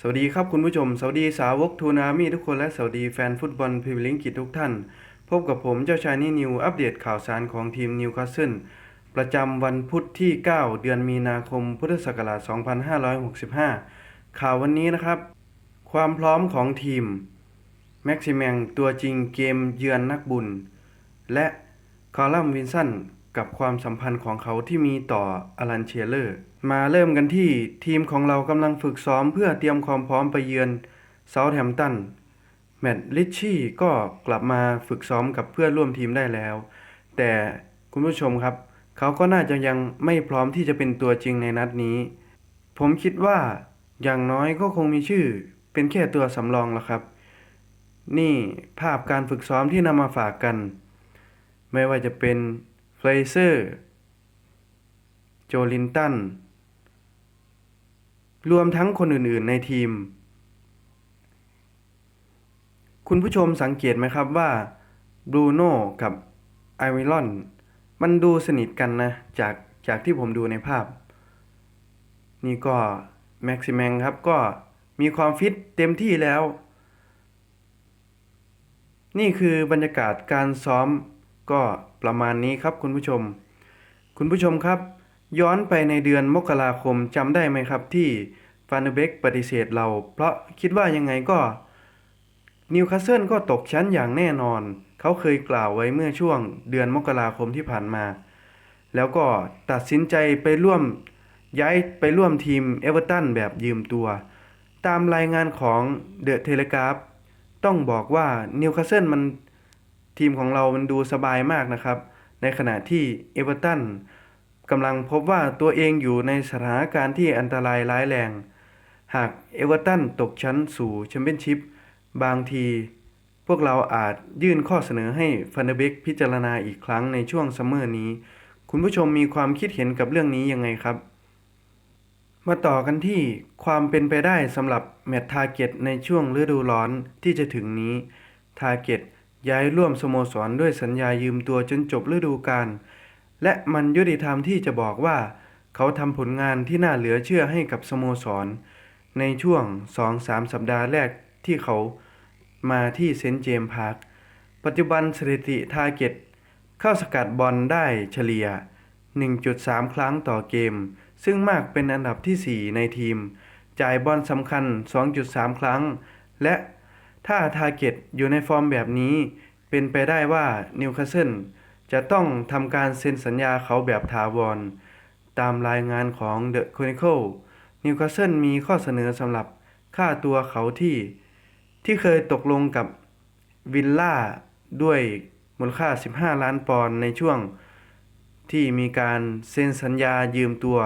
สวัสดีครับคุณผู้ชม สวัสดีสาวกทูนามีทุกคนและสวัสดีแฟนฟุตบอลพรีเมียร์ลีกกิจทุกท่าน พบกับผมเจ้าชายนี่นิวอัปเดตข่าวสารของทีมนิวคาสเซิลประจำวันพุธที่ 9 เดือนมีนาคมพุทธศักราช 2565 ข่าววันนี้นะครับ ความพร้อมของทีม แม็กซิแมงตัวจริงเกมเยือนนักบุญ และคอลัมน์วินสัน กับความสัมพันธ์ของเขาที่มีต่ออลันเชียเลอร์ มาเริ่มกันที่ทีมของเรากำลังฝึกซ้อมเพื่อเตรียมความพร้อมไปเยือนเซาท์แฮมป์ตันแมตต์ลิชชี่ก็กลับมาฝึกซ้อมกับเพื่อนร่วมทีมได้แล้ว แต่คุณผู้ชมครับ เขาก็น่าจะยังไม่พร้อมที่จะเป็นตัวจริงในนัดนี้ ผมคิดว่าอย่างน้อยก็คงมีชื่อ เป็นแค่ตัวสำรองละครับ นี่ภาพการฝึกซ้อมที่นำมาฝากกัน ไม่ว่าจะเป็น เฟรเซอร์ โจลินตัน รวมทั้งคนอื่นๆในทีม คุณผู้ชมสังเกตไหมครับว่าบรูโน่กับไอวิลอน มันดูสนิทกันนะ จากจากที่ผมดูในภาพ นี่ก็แม็กซิแมงครับก็มีความฟิตเต็มที่แล้ว นี่คือบรรยากาศการซ้อม ก็ประมาณนี้ครับคุณผู้ชม คุณผู้ชมครับ ย้อนไปในเดือนมกราคมจำได้ไหมครับที่ฟานเดเบกปฏิเสธเรา เพราะคิดว่ายังไงก็นิวคาสเซิลก็ตกชั้นอย่างแน่นอน เขาเคยกล่าวไว้เมื่อช่วงเดือนมกราคมที่ผ่านมา แล้วก็ตัดสินใจไปร่วมย้ายไปร่วมทีมเอเวอร์ตันแบบยืมตัว ตามรายงานของเดอะเทเลกราฟต้องบอกว่านิวคาสเซิลมัน ทีมของเรามันดูสบายมากนะครับ ในขณะที่เอเวอร์ตันกำลังพบว่าตัวเองอยู่ในสถานการณ์ที่อันตรายร้ายแรง หากเอเวอร์ตันตกชั้นสู่แชมเปี้ยนชิพบางที พวกเราอาจยื่นข้อเสนอให้ฟันเดเบกพิจารณาอีกครั้งในช่วงซัมเมอร์นี้ คุณผู้ชมมีความคิดเห็นกับเรื่องนี้ยังไงครับ มาต่อกันที่ความเป็นไปได้สำหรับแมตต์ทาเก็ตในช่วงฤดูร้อนที่จะถึงนี้ทาเก็ต ย้ายร่วมสโมสรด้วยสัญญายืมตัวจนจบฤดูกาลและมันยุติธรรมที่จะบอกว่า เขาทำผลงานที่น่าเหลือเชื่อให้กับสโมสร ในช่วง 2-3 สัปดาห์แรกที่เขามาที่เซนต์เจมส์พาร์คปัจจุบันสถิติทาเก็ตเข้าสกัดบอลได้เฉลี่ย 1.3 ครั้งต่อเกม ซึ่งมากเป็นอันดับที่ 4 ในทีม จ่ายบอลสำคัญ 2.3 ครั้ง และ ถ้าทาเก็ตอยู่ในฟอร์มแบบนี้ เป็นไปได้ว่านิวคาสเซิลจะต้องทำการเซ็นสัญญาเขาแบบถาวร ตามรายงานของ The Chronicle นิวคาสเซิลมีข้อเสนอสำหรับค่าตัวเขาที่ ที่เคยตกลงกับวิลล่าด้วยมูลค่า 15 ล้านปอนด์ในช่วงที่มีการเซ็นสัญญายืมตัว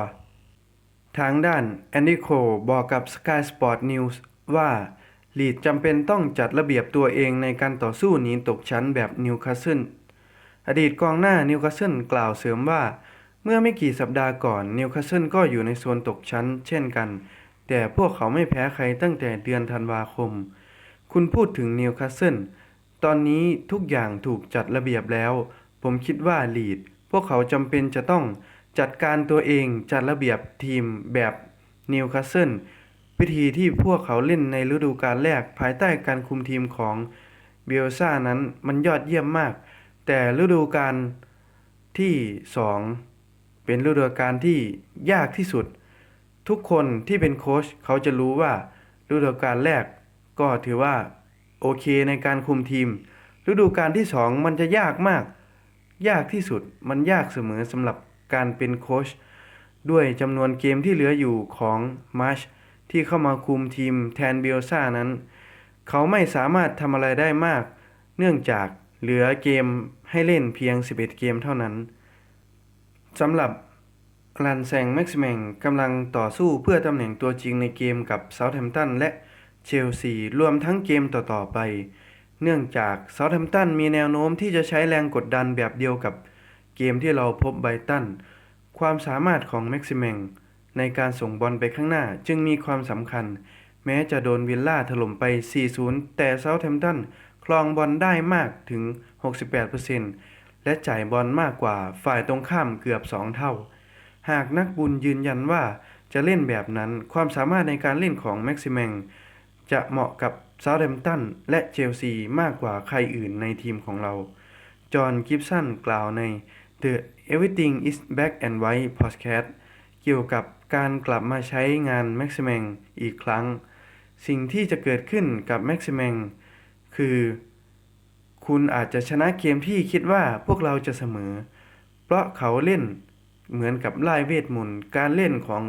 ทางด้านแอนดิโคบอกกับ Sky Sport News ว่า ลีดจำเป็นต้องจัดระเบียบตัวเองในการต่อสู้หนีตกชั้นแบบนิวคาสเซิลอดีตกองหน้านิวคาสเซิลกล่าวเสริมว่า เมื่อไม่กี่สัปดาห์ก่อนนิวคาสเซิลก็อยู่ในโซนตกชั้น เช่นกัน แต่พวกเขาไม่แพ้ใครตั้งแต่เดือนธันวาคม คุณพูดถึงนิวคาสเซิลตอนนี้ทุกอย่างถูกจัดระเบียบแล้ว ผมคิดว่าลีด พวกเขาจำเป็นจะต้องจัดการตัวเองจัดระเบียบทีมแบบนิวคาสเซิล วิธีที่พวกเขาเล่นในฤดูกาลแรกภายใต้การคุมทีมของเบลซ่านั้นมันยอดเยี่ยมมาก แต่ฤดูกาลที่ 2 เป็นฤดูกาลที่ยากที่สุด ทุกคนที่เป็นโค้ชเขาจะรู้ว่าฤดูกาลแรกก็ถือว่าโอเคในการคุมทีม ฤดูกาลที่ 2 มันจะยากมาก ยากที่สุดมันยากเสมอสำหรับการเป็นโค้ชด้วยจำนวนเกมที่เหลืออยู่ของมาร์ช ที่เข้ามาคุมทีมแทนเบลซ่านั้น เขาไม่สามารถทำอะไรได้มาก เนื่องจากเหลือเกมให้เล่นเพียง 11 เกมเท่านั้นสำหรับรันแซงแม็กซิแมงกำลังต่อสู้เพื่อตำแหน่งตัวจริงในเกมกับเซาท์แฮมป์ตันและเชลซีรวมทั้งเกมต่อๆไป เนื่องจากเซาท์แฮมป์ตันมีแนวโน้มที่จะใช้แรงกดดันแบบเดียวกับเกมที่เราพบไบตัน ความสามารถของแม็กซิแมง ในการส่งบอลไปข้างหน้าจึงมีความสำคัญ แม้จะโดนวิลล่าถล่มไป 4-0 แต่เซาท์แฮมป์ตันครองบอลได้มากถึง 68%และจ่ายบอลมากกว่าฝ่ายตรงข้ามเกือบ 2 เท่า หากนักบุญยืนยันว่าจะเล่นแบบนั้นความสามารถในการเล่นของแม็กซิ m งจะเหมาะกับเซา u ์แ m ม t ันและเชลซีมากกว่าใครอื่นในทีมของเรา จอห์นกิฟสันกล่าวใน The Everything is Black and White Podcast เกี่ยวกับ การกลับมาใช้งานแม็กซิ m งอีกครั้ง สิ่งที่จะเกิดขึ้นกับแม็กซิ m งคือ คุณอาจจะชนะเกมที่คิดว่าพวกเราจะเสมอ เพราะเขาเล่นเหมือนกับไล่เวทมนต์การเล่นของ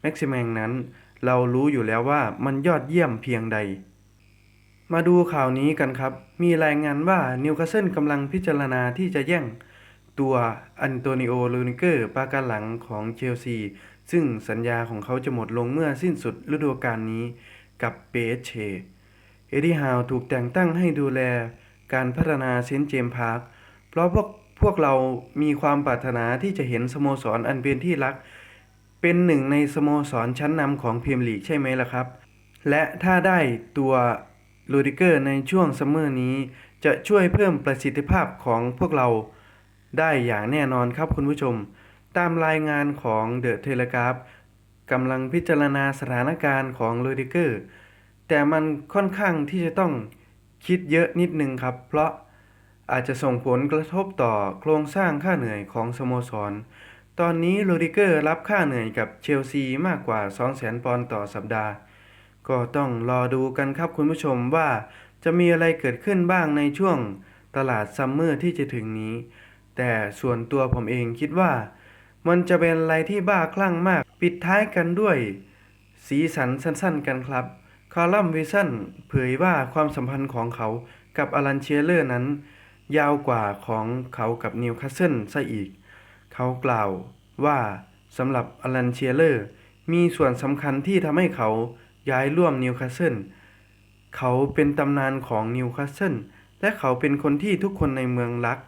แม็กซิ m งนั้น เรารู้อยู่แล้วว่ามันยอดเยี่ยมเพียงใด มาดูข่าวนี้กันครับ มีรายงานว่านิวคาสเซิลกำลังพิจารณาที่จะแย่งตัวอันโตนิโอ ลูนิเกอร์ปาการหลังของเชลซี ซึ่งสัญญาของเขาจะหมดลงเมื่อสิ้นสุดฤดูกาลนี้กับเปเชเอ็ดดี้ฮาวถูกแต่งตั้งให้ดูแลการพัฒนาเซนต์เจมส์พาร์ค เพราะพวกพวกเรามีความปรารถนาที่จะเห็นสโมสรอันเป็นที่รัก เป็นหนึ่งในสโมสรชั้นนำของพรีเมียร์ลีกใช่ไหมล่ะครับ และถ้าได้ตัวลูดิเกอร์ในช่วงซัมเมอร์นี้ จะช่วยเพิ่มประสิทธิภาพของพวกเราได้อย่างแน่นอนครับคุณผู้ชม ตามรายงานของเดอะเทเลกราฟกำลังพิจารณาสถานการณ์ของลูดิเกอร์ แต่มันค่อนข้างที่จะต้องคิดเยอะนิดนึงครับ เพราะอาจจะส่งผลกระทบต่อโครงสร้างค่าเหนื่อยของสโมสร ตอนนี้โรดิเกอร์รับค่าเหนื่อยกับเชลซีมากกว่า 200,000 ปอนด์ต่อสัปดาห์ ก็ต้องรอดูกันครับคุณผู้ชมว่าจะมีอะไรเกิดขึ้นบ้างในช่วงตลาดซัมเมอร์ที่จะถึงนี้ แต่ส่วนตัวผมเองคิดว่า มันจะเป็นอะไรที่บ้าคลั่งมาก ปิดท้ายกันด้วย สีสันสั้นๆกันครับคาลัมวิสันเผยว่าความสัมพันธ์ของเขากับอลันเชียเลอร์นั้น ยาวกว่าของเขากับนิวคาสเซิลซะอีก เขากล่าวว่าสำหรับอลันเชียเลอร์ มีส่วนสำคัญที่ทำให้เขาย้ายร่วมนิวคาสเซิลเขาเป็นตำนานของนิวคาสเซิลและเขาเป็นคนที่ทุกคนในเมืองรัก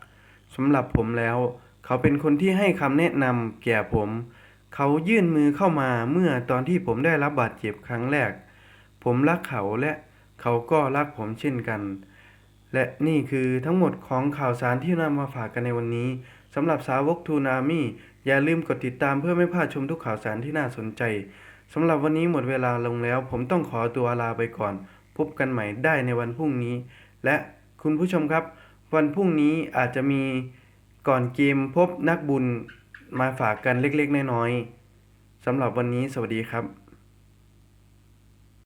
สำหรับผมแล้ว เขาเป็นคนที่ให้คำแนะนำแก่ผม เขายื่นมือเข้ามาเมื่อตอนที่ผมได้รับบาดเจ็บครั้งแรก ผมรักเขาและเขาก็รักผมเช่นกัน และนี่คือทั้งหมดของข่าวสารที่นำมาฝากกันในวันนี้สำหรับสาวกทูนามิอย่าลืมกดติดตามเพื่อไม่พลาดชมทุกข่าวสารที่น่าสนใจสำหรับวันนี้หมดเวลาลงแล้ว ผมต้องขอตัวลาไปก่อน พบกันใหม่ได้ในวันพรุ่งนี้ และคุณผู้ชมครับ วันพรุ่งนี้อาจจะมี ก่อนเกมพบนักบุญมาฝากกันเล็กๆน้อยๆสำหรับวันนี้สวัสดีครับ